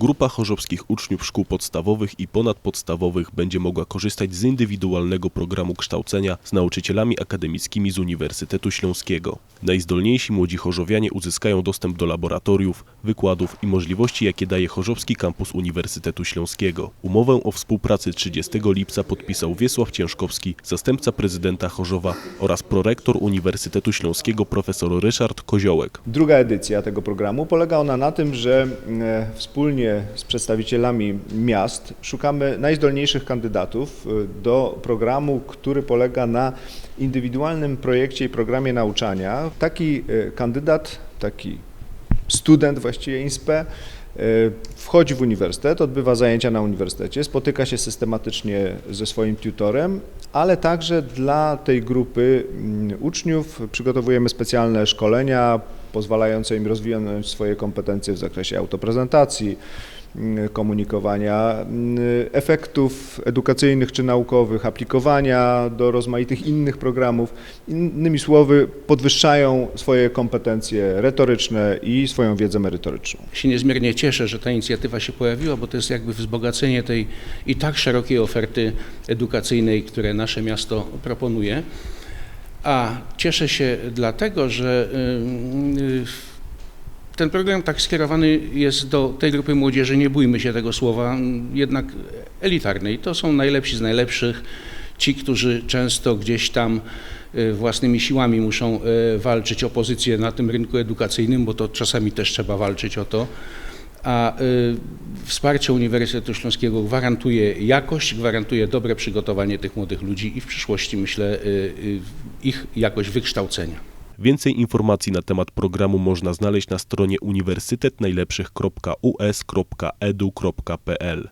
Grupa chorzowskich uczniów szkół podstawowych i ponadpodstawowych będzie mogła korzystać z indywidualnego programu kształcenia z nauczycielami akademickimi z Uniwersytetu Śląskiego. Najzdolniejsi młodzi chorzowianie uzyskają dostęp do laboratoriów, wykładów i możliwości, jakie daje Chorzowski Kampus Uniwersytetu Śląskiego. Umowę o współpracy 30 lipca podpisał Wiesław Ciężkowski, zastępca prezydenta Chorzowa oraz prorektor Uniwersytetu Śląskiego profesor Ryszard Koziołek. Druga edycja tego programu polega ona na tym, że e, wspólnie z przedstawicielami miast szukamy najzdolniejszych kandydatów e, do programu, który polega na indywidualnym projekcie i programie nauczania. Taki e, kandydat, taki student właściwie INSPE e, wchodzi w uniwersytet, odbywa zajęcia na uniwersytecie, spotyka się systematycznie ze swoim tutorem, ale także dla tej grupy mm, uczniów przygotowujemy specjalne szkolenia pozwalające im rozwinąć swoje kompetencje w zakresie autoprezentacji, mm, komunikowania mm, efektów edukacyjnych czy naukowych, aplikowania do rozmaitych innych programów. Innymi słowy, podwyższają swoje kompetencje retoryczne i swoją wiedzę merytoryczną. się niezmiernie cieszę, że ta inicjatywa się pojawiła, bo to jest jakby wzbogacenie tej i tak szerokiej oferty edukacyjnej, które nasze miasto proponuje. A cieszę się dlatego, że y, y, ten program tak skierowany jest do tej grupy młodzieży, nie bójmy się tego słowa, jednak elitarnej. To są najlepsi z najlepszych, ci, którzy często gdzieś tam y, własnymi siłami muszą walczyć o pozycję na tym rynku edukacyjnym, bo to czasami też trzeba walczyć o to. A y, wsparcie Uniwersytetu Śląskiego gwarantuje jakość, gwarantuje dobre przygotowanie tych młodych ludzi i w przyszłości, myślę, y, y, ich jakość wykształcenia. Więcej informacji na temat programu można znaleźć na stronie uniwersytetnajlepszych.us.edu.pl.